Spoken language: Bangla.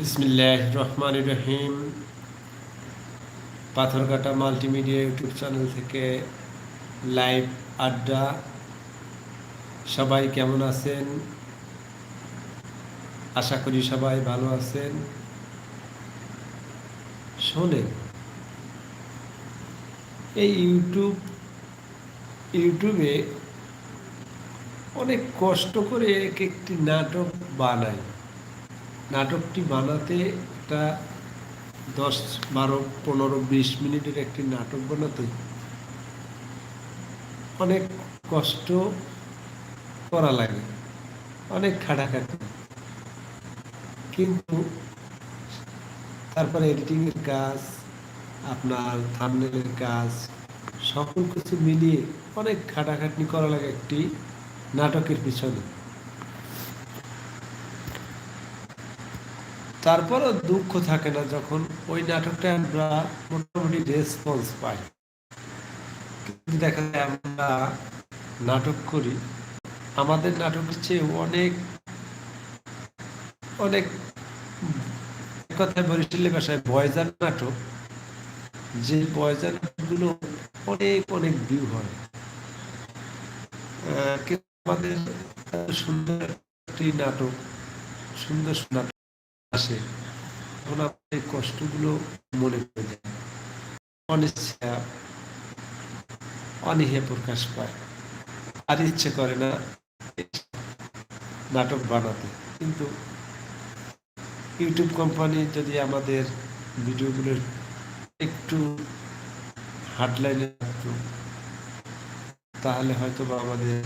বিসমিল্লাহ রহমান রহিম পাথরঘাটা মাল্টিমিডিয়া ইউটিউব চ্যানেল থেকে লাইভ আড্ডা। সবাই কেমন আছেন? আশা করি সবাই ভালো আছেন। শোনেন, এই ইউটিউব, ইউটিউবে অনেক কষ্ট করে এক একটি নাটক বানায় নাটকটি বানাতে একটা দশ, বারো, পনেরো, বিশ মিনিটের একটি নাটক বানাতে অনেক কষ্ট করা লাগে, অনেক খাটাখাটি কিন্তু তারপরে এডিটিংয়ের কাজ, আপনার থামনেলের কাজ, সকল কিছু মিলিয়ে অনেক খাটাখাটনি করা লাগে একটি নাটকের পিছনে। তারপরও দুঃখ থাকে না যখন ওই নাটকটা আমরা মোটামুটি রেসপন্স পাই। কিন্তু দেখা যায় আমরা নাটক করি, আমাদের নাটকের চেয়ে অনেক অনেক কথায় বরিশালের ভাষায় বয়জার নাটক, যে বয়জার নাটকগুলো অনেক অনেক ভিউ হয়। আমাদের সুন্দর একটি নাটক, সুন্দর নাটক আসে, তখন আপনার কষ্টগুলো মনে পড়ে যায়। অনিচ্ছা, অনীহে প্রকাশ পায়। আর ইচ্ছে করে না নাটক বানাতে। কিন্তু ইউটিউব কোম্পানি যদি আমাদের ভিডিওগুলো একটু হার্ডলাইনে রাখতো, তাহলে হয়তো বা আমাদের